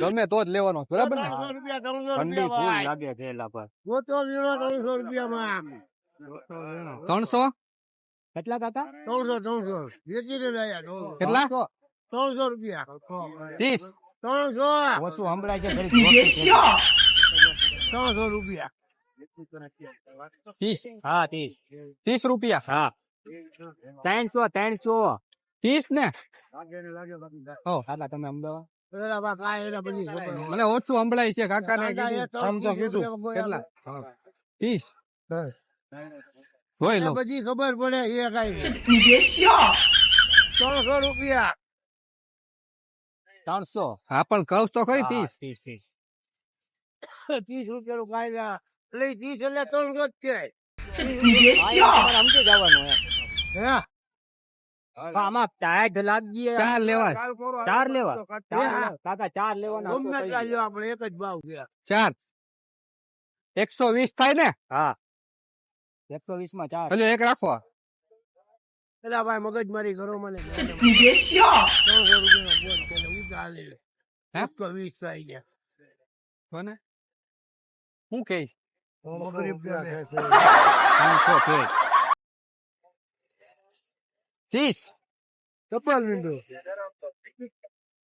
ગમે તો જ લેવાનો બરાબર ને? ત્રણસો રૂપિયા ત્રણસો ઠંડી ફૂલ લાગે છે એલા પર. ત્રણસો રૂપિયામાં ત્રણસો કેટલા કાકા? ત્રણસો ત્રણસો. વેચીને લાયા કેટલા? ત્રણસો. રૂપિયા. ત્રીસ. ત્રણસો. ઓછું હમણાં છે ત્રણસો રૂપિયા. ત્રીસ. હા ત્રીસ. ત્રીસ રૂપિયા? હા. ત્રણસો ત્રણસો. ત્રીસ ને. તમે અમદાવાદ? કાંઈ. મને ઓછું સંભળાય છે કાકા ને કાંઈ એ કીધું આમ તો કીધું કેટલા? ત્રીસ. લો. બધી ખબર પડે એ કઈ ત્રણસો રૂપિયા. ત્રણસો. હા પણ કહું તો ખરી ત્રીસ ત્રીસ ત્રીસ ત્રીસ રૂપિયાનું કાંઈ ના. એટલે ત્રીસ એટલે ત્રણસો જ કહેવાય. સમજી જવાનું હે. આમાં ટાઈટ લાગી ચાર લેવા ચાર લેવા ચાર હા. લેવા. કાકા ચાર લેવાના ગમે હતો એટલા કઈ એક જ ભાવ છે. ચાર. એકસો વીસ થાય ને? હા. એકસો વીસમાં ચાર. પેલો એક રાખો. એટલે ભાઈ મગજ મારી કરો મને? એકસો વીસ થાય કોને? હું કહીશ?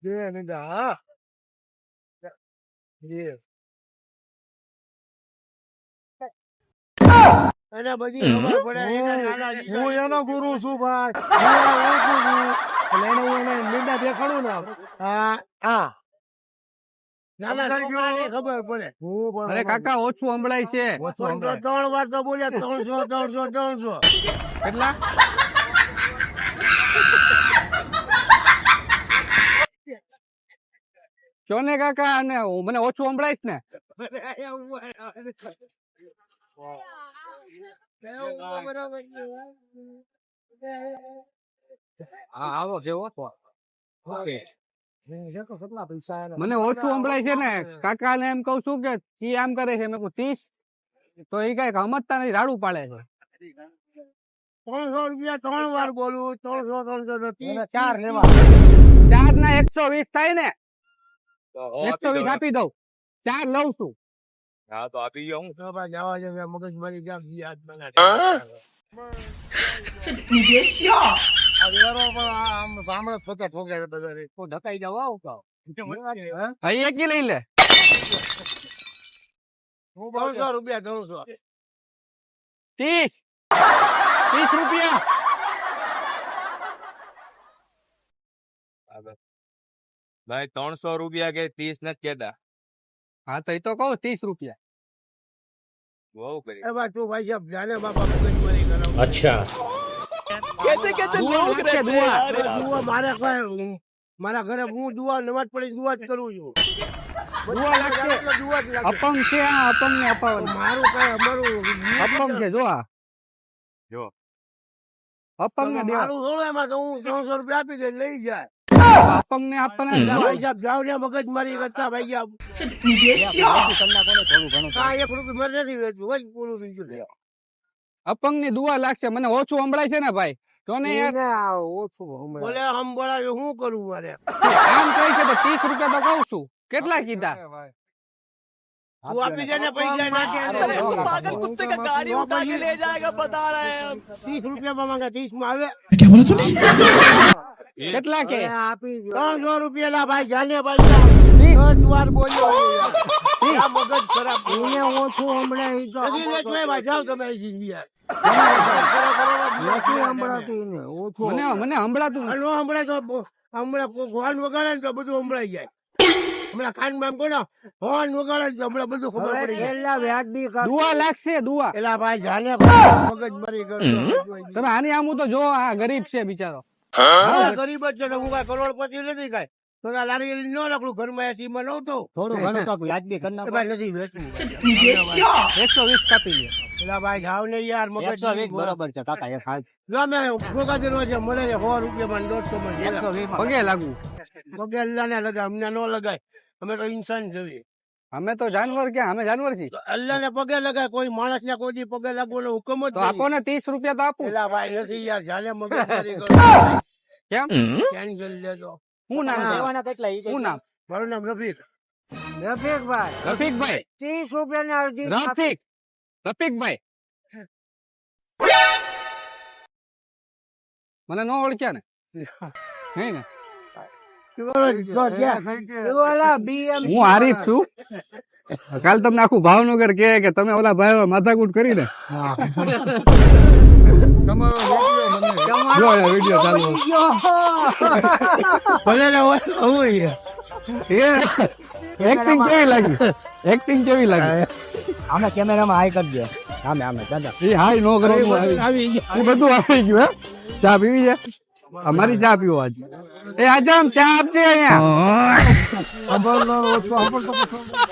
બે લીધા હા બે. એને બધી ખબર પડે એના નાના દીકરા હું એનો ગુરુ છું ભાઈ. હું ઓળખું છું. એટલે એને હું એને લીંડા દેખાડું ને હા હા. નાના ખબર પડે. હું પણ અરે કાકા ઓછું સંભળાય છે. ત્રણ વાર તો બોલ્યા ત્રણસો ત્રણસો ત્રણસો. કેટલા? કયો ને કાકા અને મને ઓછું સંભળાઈશ ને. આવો જેવો? મને ઓછું સંભળાય છે ને. કાકા ને એમ કઉ છું કે તી આમ કરે છે. મેં ત્રીસ તો એ કઈ સમજતા નથી રાડું પાડે છે. ત્રણસો રૂપિયા ત્રણ વાર બોલું ત્રણસો ત્રણસો ચાર લેવા. ચાર ના એકસો વીસ થાય ને. એકસો વીસ આપી દઉં ચાર લઉં છું. હા તો આપી ગયો હું. તો ભાઈ જવા દે મગજ મારી જામ યાદ જાવ ત્રણસો રૂપિયા ભાઈ ત્રણસો રૂપિયા કે ત્રીસ નથી કેતા? હા તો એ તો કહું ત્રીસ રૂપિયા. બહુ કરી. એ ભાઈ તું ભાઈ સાહેબ જાને બાપા મારી. દુઆ કોઈ ઘરે હું દુઆ નમાજ પડી દુઆ જ કરું છું. દુઆ લાગશે. દુઆ જ લાગે. અપંગ છે આ અપંગ ને અપાવવાનું મારું કઈ અમારું અપંગ છે જો આ. જો. અપંગ ને દેવા. મારું થોડું એમાં? તો હું ત્રણસો રૂપિયા આપી દે લઈ જાય. અપંગ ને આપણને એટલે ભાઈ સાહેબ જાવ ને મગજ મારી કરતા ભાઈ સાહેબ તમને કોને થોડું ઘણું કાંઈ એક રૂપિયા મને નથી વેચવું હોય પૂરું થઈ ગયું અપંગ ની દુઆ લાગશે મને ઓછું સંભળાય છે ને ભાઈ તો ને યાર બોલે હમ બોલાવે શું કરું મારે આમ કહી છે તો ત્રીસ રૂપિયા તો કહું છું કેટલા કીધા તું આપી દે ને પૈસા નાખે અરે ને. वो पागल कुत्ते का गाड़ी उठा के ले जाएगा बता रहे हैं तीस रुपया में मांगा तीस में આવે કેટલા કે ત્રણસો રૂપિયા ભાઈ જાને ભાઈ વાર બોલ્યો મગજ ખરાબ એને ઓછું હમણાં નથી વેચવાય ભાઈ જાઓ તમે અહીંથી યાર. મને મને સંભળાતું નથી. હમણાં તો હમણાં કોઈ વગાડે ને તો બધું સંભળાઈ જાય. હમણાં કાનમાં એમ કોને હોર્ન વગાડે તો હમણાં બધું ખબર પડી જાય. દુઆ લાગશે દુઆ. એલા ભાઈ જાને મગજ મારી કરતો તમે આની આમ તો જો આ ગરીબ છે બિચારો. ગરીબ જ છે તો હું કઈ કરોડપતિ નથી કઈ. તો આ લારી ન રાખું ઘરમાં એસી માં નહોતો. થોડું ઘણું કાંક યાદ બી કરી એ નાખો. ભાઈ નથી વેચવું એકસો વીસ કાપી લે. પેલા ભાઈ જાવ ને યાર મગજ બરોબર છે કાકા એક હાથ જો મેં ગોગાધર છે મળે છે સો રૂપિયા માં દોઢસો માં પગે લાગુ પગે અલ્લાહ લગાય અમને ન લગાય. અમે તો ઇન્સાન જોઈએ અમે તો જાનવર ક્યાં અમે જાનવર છીએ. અલ્લાહ ને પગે લગાય કોઈ માણસ ને કોઈ પગે લાગવાનો હુકમ જ આપો ને ત્રીસ રૂપિયા તો આપું. પેલા ભાઈ નથી યાર જાને મગજ કેમ? કેન્સલ લેજો. શું નામ દેવાના કેટલા હું નામ? મારું નામ રફીક. રફીકભાઈ. રફીકભાઈ. ત્રીસ રૂપિયા અડધી રફીક. રફીકભાઈ. મને ન ઓળખ્યા ને. હે ને? હું હારીફ છું? કાલ તમને આખું ભાવનગર કે કે તમે ઓલા ભાઈ માથાકૂટ કરી ને વીડિયો ચાલુ એક્ટિંગ કેવી લાગી? એક્ટિંગ કેવી લાગી? આમે કેમેરામાં હાઈ કરજો આમે આમે દાદા એ હાઈ નો આવી બધું આવી ગયું હે? ચા પીવી છે? અમારી ચા પીવો આજ. એ આજામ, ચા આપજે અહીંયા.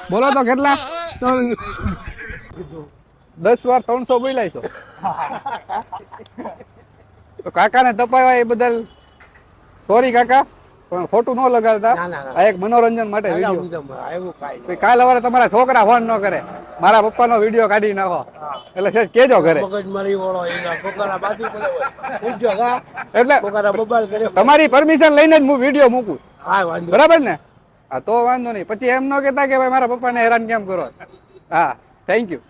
બોલો તો કેટલા? દસ વાર ત્રણસો બોલાય છો. તો કાકાને તપાવ્યા એ બદલ. સોરી કાકા. પણ ખોટું ન લગાડતા. આ એક મનોરંજન માટે વીડિયો કાલ સવારે તમારા છોકરા ફોન ન કરે. મારા પપ્પાનો વીડિયો કાઢી નાખો. એટલે સેજ કેજો ઘરે. એટલે તમારી પરમિશન લઈને જ હું વીડિયો મૂકું. બરાબર ને? હા તો વાંધો નહીં. પછી એમ ન કહેતા કે ભાઈ મારા પપ્પાને હેરાન કેમ કરો હા થેન્ક યુ